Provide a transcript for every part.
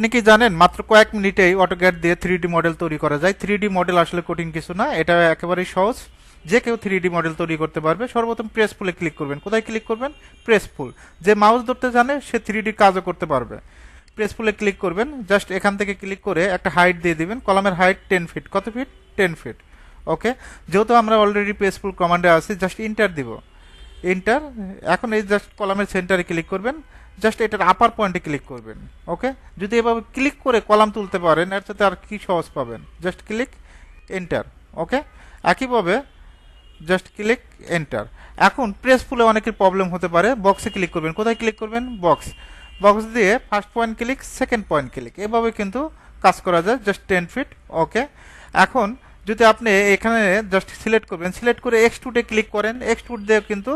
আপনি কি জানেন, মাত্র কয়েক মিনিটেই অটোক্যাড দিয়ে থ্রি মডেল তৈরি করা যায়। থ্রি মডেল আসলে কঠিন কিছু না, এটা একেবারেই সহজ। যে কেউ থ্রি মডেল তৈরি করতে পারবে, সর্বপ্রথম প্রেস ফুলে ক্লিক করবেন। কোথায় ক্লিক করবেন? প্রেস ফুল যে মাউস ধরতে জানে, সে থ্রি কাজও করতে পারবে। প্রেস ফুলে ক্লিক করবেন জাস্ট এখান থেকে ক্লিক করে একটা হাইট দিয়ে দিবেন। কলামের হাইট টেন ফিট কত ফিট টেন ফিট ওকে যেহেতু আমরা অলরেডি প্রেস ফুল কমান্ডে আছি জাস্ট ইন্টার দিব। ইন্টার এখন এই জাস্ট কলামের সেন্টারে ক্লিক করবেন। জাস্ট এটার আপার পয়েন্টে ক্লিক করবেন ওকে যদি এভাবে ক্লিক করে কলাম তুলতে পারেন, এর সাথে আর কি সহজ পাবেন? জাস্ট ক্লিক এন্টার ওকে একইভাবে জাস্ট ক্লিক এন্টার এখন প্রেস ফুলে অনেকের প্রবলেম হতে পারে বক্সে ক্লিক করবেন। কোথায় ক্লিক করবেন? বক্স বক্স দিয়ে first point click second point click এভাবে কিন্তু কাজ করা যায় জাস্ট টেন ফিট ওকে এখন যদি আপনি এখানে জাস্ট সিলেক্ট করবেন সিলেক্ট করে এক্সটুডে ক্লিক করেন এক্সটুড দিয়ে কিন্তু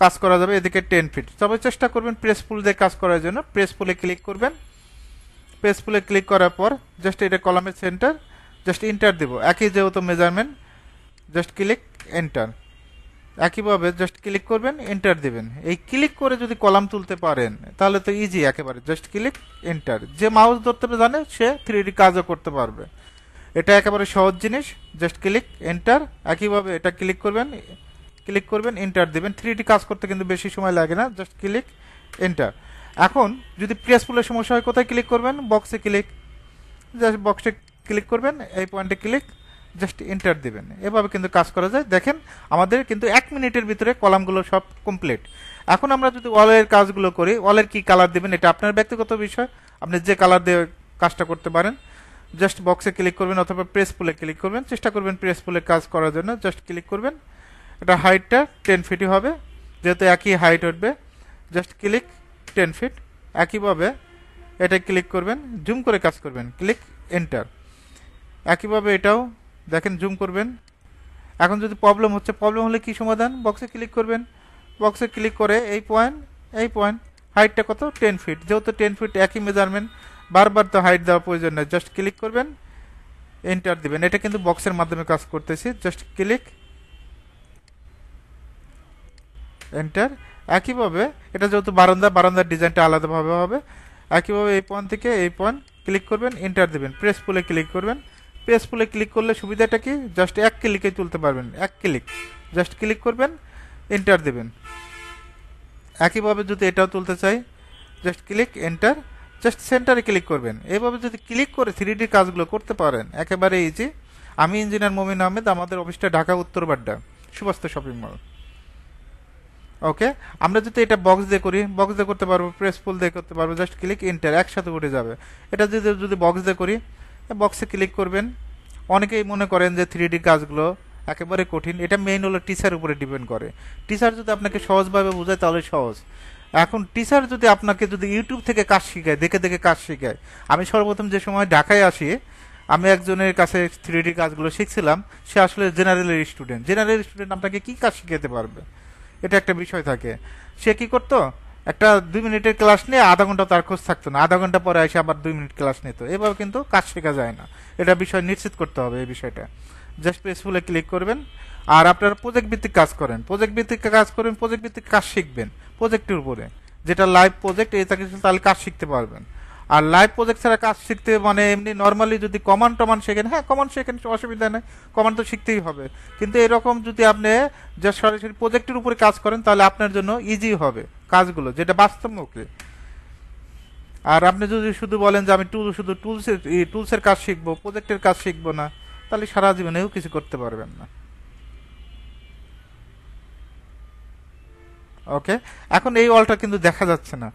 কাজ করা যাবে এদিকে টেন ফিট তবে চেষ্টা করবেন প্রেস ফুল দিয়ে কাজ করার জন্য। প্রেস পুলে ক্লিক করবেন। প্রেস পুলে ক্লিক করার পর জাস্ট এটা কলামের সেন্টার জাস্ট ইন্টার দেবো। একই যেহেতু মেজারমেন্ট জাস্ট ক্লিক এন্টার একইভাবে জাস্ট ক্লিক করবেন এন্টার দিবেন। এই ক্লিক করে যদি কলাম তুলতে পারেন, তাহলে তো ইজি একেবারে। জাস্ট ক্লিক এন্টার যে মাউস ধরতে জানে, সে থ্রি কাজও করতে পারবে। এটা একেবারে সহজ জিনিস। জাস্ট ক্লিক এন্টার একইভাবে এটা ক্লিক করবেন। ক্লিক করবেন এন্টার দিবেন। থ্রি কাজ করতে কিন্তু বেশি সময় লাগে না জাস্ট ক্লিক এন্টার এখন যদি প্রেস পুলের সমস্যা হয়, কোথায় ক্লিক করবেন? বক্সে ক্লিক জাস্ট বক্সে ক্লিক করবেন, এই পয়েন্টে ক্লিক জাস্ট এন্টার দিবেন। এভাবে কিন্তু কাজ করা যায়। দেখেন, আমাদের কিন্তু এক মিনিটের ভিতরে কলামগুলো সব কমপ্লিট এখন আমরা যদি ওয়ালের কাজগুলো করি ওয়ালের কি কালার দিবেন? এটা আপনার ব্যক্তিগত বিষয়। আপনি যে কালার দিয়ে কাজটা করতে পারেন জাস্ট বক্সে ক্লিক করবেন অথবা প্রেস পুলে ক্লিক করবেন। চেষ্টা করবেন প্রেস পুলে কাজ করার জন্য জাস্ট ক্লিক করবেন। এটা হাইটটা টেন ফিটই হবে। যেহেতু একই হাইট উঠবে জাস্ট ক্লিক টেন ফিট একইভাবে এটা ক্লিক করবেন জুম করে কাজ করবেন। ক্লিক এন্টার একইভাবে এটাও দেখেন জুম করবেন। এখন যদি প্রবলেম হচ্ছে প্রবলেম হলে কি সমাধান? বক্সে ক্লিক করবেন। বক্সে ক্লিক করে এই পয়েন্ট এই পয়েন্ট হাইটটা কত? টেন ফিট যেহেতু টেন ফিট একই মেজারমেন্ট বারবার তো হাইট দেওয়ার প্রয়োজন নেই। জাস্ট ক্লিক করবেন এন্টার দিবেন। এটা কিন্তু বক্সের মাধ্যমে কাজ করতেছি। জাস্ট ক্লিক এন্টার একইভাবে এটা যেহেতু বারান্দা, বারান্দার ডিজাইনটা আলাদাভাবে হবে। একইভাবে এই পয়েন্ট থেকে এই পয়েন্ট ক্লিক করবেন এন্টার দেবেন। প্রেস পুলে ক্লিক করবেন। প্রেস পুলে ক্লিক করলে সুবিধাটা কি? জাস্ট এক ক্লিকে তুলতে পারবেন। এক ক্লিক জাস্ট ক্লিক করবেন এন্টার দেবেন। একইভাবে যদি এটাও তুলতে চাই জাস্ট ক্লিক এন্টার জাস্ট সেন্টারে ক্লিক করবেন। এইভাবে যদি ক্লিক করে থ্রি কাজগুলো করতে পারেন, একেবারে ইজি আমি ইঞ্জিনিয়ার মমিন আহমেদ, আমাদের অফিসটা ঢাকা, উত্তর বাড্ডা। সুবাস্ত শপিং মল ওকে আমরা যদি এটা বক্স দিয়ে করি বক্স দিয়ে করতে পারব প্রেস ফুল দিয়ে করতে পারব জাস্ট ক্লিক এন্টার একসাথে উঠে যাবে। এটা যদি যদি বক্স দিয়ে করি বক্সে ক্লিক করবেন। অনেকেই মনে করেন যে থ্রি ডি কাজগুলো একেবারে কঠিন। এটা মেইন হলো টিচার উপরে ডিপেন্ড করে। টিচার যদি আপনাকে সহজভাবে বোঝায়, তাহলে সহজ। এখন টিচার যদি আপনাকে যদি ইউটিউব থেকে কাজ শিখায়, দেখে দেখে কাজ শিখায়, আমি সর্বপ্রথম যে সময় ঢাকায় আসি, আমি একজনের কাছে থ্রি ডি কাজগুলো শিখছিলাম। সে আসলে জেনারেলের স্টুডেন্ট জেনারেল স্টুডেন্ট আপনাকে কী কাজ শিখাতে পারবে? এটা একটা বিষয় থাকে। সে কি করতো? একটা দুই মিনিটের ক্লাস নিয়ে আধা ঘণ্টা তার খোঁজ থাকতো না। আধা ঘণ্টা পরে এসে আবার দুই মিনিট ক্লাস নিত। এভাবে কিন্তু কাজ শেখা যায় না। এটা বিষয় নিশ্চিত করতে হবে এই বিষয়টা। জাস্ট পেসফুলে ক্লিক করবেন। আর আপনারা প্রজেক্ট ভিত্তিক কাজ করেন। প্রজেক্ট ভিত্তিক কাজ করবেন প্রজেক্ট ভিত্তিক কাজ শিখবেন প্রজেক্টের উপরে। যেটা লাইভ প্রজেক্ট এটা কিছু তাহলে কাজ শিখতে পারবেন। আর লাইভ প্রজেক্ট ছাড়া কাজ শিখতে মানে এমনি নর্মালি যদি কমান্ড টমান শেখেন হ্যাঁ কমান্ড শেখেন অসুবিধা নেই কমান্ড তো শিখতেই হবে। কিন্তু এরকম যদি আপনি যে সরাসরি প্রজেক্টের উপরে কাজ করেন, তাহলে আপনার জন্য ইজি হবে কাজগুলো, যেটা বাস্তবমুখী। আর আপনি যদি শুধু বলেন যে আমি টুল শুধু টুলসের টুলসের কাজ শিখব প্রজেক্টের কাজ শিখব না, তাহলে সারা জীবনেও কিছু করতে পারবেন না। ওকে এখন এই ওয়ালটা কিন্তু দেখা যাচ্ছে না।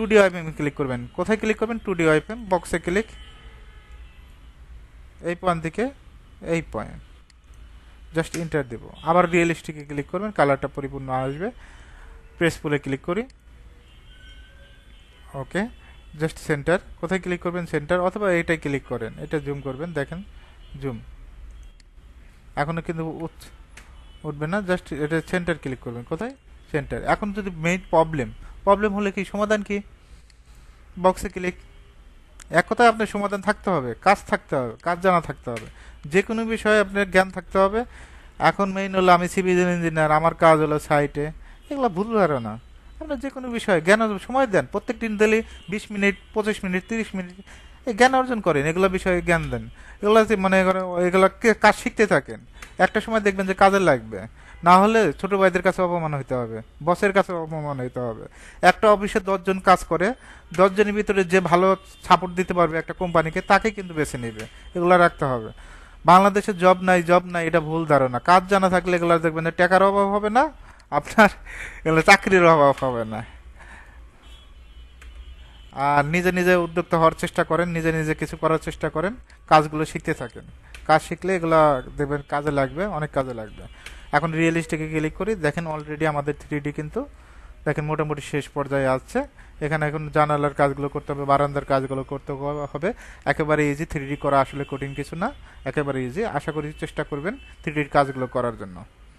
টু ডি ওয়াইপিএম ক্লিক করবেন। কোথায় ক্লিক করবেন? টু ডি ওয়াইপিএম বক্সে ক্লিক এই পয়েন্ট থেকে এই পয়েন্ট জাস্ট ইন্টার দেব। আবার রিয়েলিস্টিকে ক্লিক করবেন কালারটা পরিপূর্ণ আসবে। প্রেস পুলে ক্লিক করি। ওকে জাস্ট সেন্টার কোথায় ক্লিক করবেন? সেন্টার অথবা এইটাই ক্লিক করেন। এটা জুম করবেন, দেখেন জুম এখনও কিন্তু উঠ- উঠবে না জাস্ট এটা সেন্টার ক্লিক করবেন। কোথায়? সেন্টার এখন যদি মেইন প্রবলেম প্রবলেম হলে কি সমাধান কি? বক্সে ক্লিক এক কথায় আপনার সমাধান থাকতে হবে, কাজ থাকতে হবে, কাজ জানা থাকতে হবে। যে কোনো বিষয়ে আপনার জ্ঞান থাকতে হবে। এখন মেইন হলো আমি সিভিল ইঞ্জিনিয়ার আমার কাজ হলো সাইটে এগুলো ভুল ধারণা। আপনার যে কোনো বিষয়ে জ্ঞান অর্জন সময় দেন প্রত্যেক দিন দিলে বিশ মিনিট, পঁচিশ মিনিট, তিরিশ মিনিট, এই জ্ঞান অর্জন করেন, এগুলো বিষয়ে জ্ঞান দেন। এগুলো মানে এগুলো কাজ শিখতে থাকেন। একটা সময় দেখবেন যে কাজে লাগবে। না হলে ছোট ভাইদের কাছে অপমান হইতে হবে, বসের কাছে অপমান হইতে হবে। একটা অফিসে দশজন কাজ করে, দশজনের ভিতরে যে ভালো সাপোর্ট দিতে পারবে একটা কোম্পানিকে, তাকে কিন্তু বেছে নেবে। এগুলো রাখতে হবে। বাংলাদেশে জব নাই জব নাই, এটা ভুল ধারণা। কাজ জানা থাকলে এগুলো দেখবেন টাকার অভাব হবে না, আপনার এগুলো চাকরির অভাব হবে না। আর নিজে নিজে উদ্যোক্তা হওয়ার চেষ্টা করেন, নিজে নিজে কিছু করার চেষ্টা করেন, কাজগুলো শিখতে থাকেন। কাজ শিখলে এগুলো দেখবেন কাজে লাগবে, অনেক কাজে লাগবে। এখন রিয়েলিস্টিকে ক্লিক করি, দেখেন অলরেডি আমাদের থ্রি কিন্তু, দেখেন মোটামুটি শেষ পর্যায়ে আসছে এখানে এখন জানালার কাজগুলো করতে হবে, বারান্দার কাজগুলো করতে হবে। একেবারে ইজি থ্রি করা আসলে কঠিন কিছু না, একেবারে ইজি আশা করি চেষ্টা করবেন থ্রি কাজগুলো করার জন্য।